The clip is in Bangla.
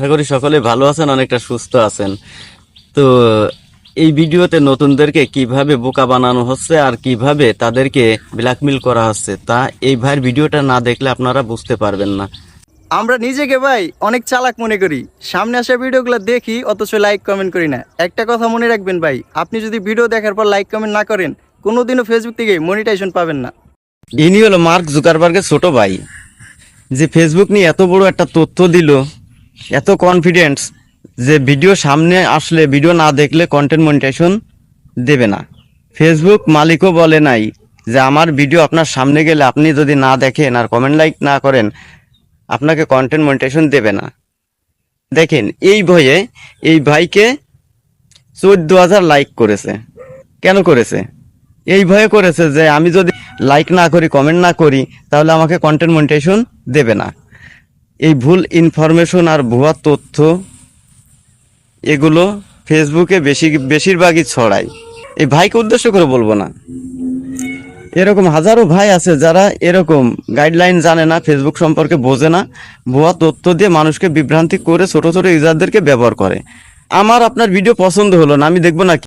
আশা করি সকলে ভালো আছেন অনেকটা সুস্থ আছেন। তো এই ভিডিওতে নতুনদেরকে কীভাবে বোকা বানানো হচ্ছে আর কীভাবে তাদেরকে ব্ল্যাকমেল করা হচ্ছে তা এই ভাইয়ের ভিডিওটা না দেখলে আপনারা বুঝতে পারবেন না। আমরা নিজেকে ভাই অনেক চালাক মনে করি। সামনে আসা ভিডিওগুলো দেখি অথচ লাইক কমেন্ট করি না। একটা কথা মনে রাখবেন ভাই আপনি যদি ভিডিও দেখার পর লাইক কমেন্ট না করেন কোনোদিনও ফেসবুক থেকে মনিটাইজেশন পাবেন না। ইনি হলো মার্ক জুকারবার্গের ছোট ভাই যে ফেসবুক নিয়ে এত বড় একটা তথ্য দিল এত কনফিডেন্স যে ভিডিও সামনে আসলে ভিডিও না দেখলে কন্টেন্ট মনিটাইজেশন দেবে না। ফেসবুক মালিকও বলে নাই যে আমার ভিডিও আপনার সামনে গেলে আপনি যদি না দেখেন আর কমেন্ট লাইক না করেন, আপনাকে কন্টেন্ট মনিটাইজেশন দেবে না। দেখেন, এই ভয়ে এই ভাইকে চোদ্দ হাজার লাইক করেছে। কেন করেছে? এই ভয়ে করেছে যে আমি যদি লাইক না করি কমেন্ট না করি, তাহলে আমাকে কন্টেন্ট মনিটাইজেশন দেবে না। এই ভুল ইনফরমেশন আর ভুয়া তথ্য এগুলো ফেসবুকে বেশি, বেশিরভাগই ছড়ায়। এই ভাইকে উদ্দেশ্য করে বলব না। এরকম হাজারো ভাই আছে যারা এরকম গাইডলাইন জানে না ফেসবুক সম্পর্কে বোঝে না, ভুয়া তথ্য দিয়ে মানুষকে বিভ্রান্তি করে ছোট ছোট ইউজারদেরকে ব্যবহার করে। আমার আপনার ভিডিও পছন্দ হলো না, আমি দেখব না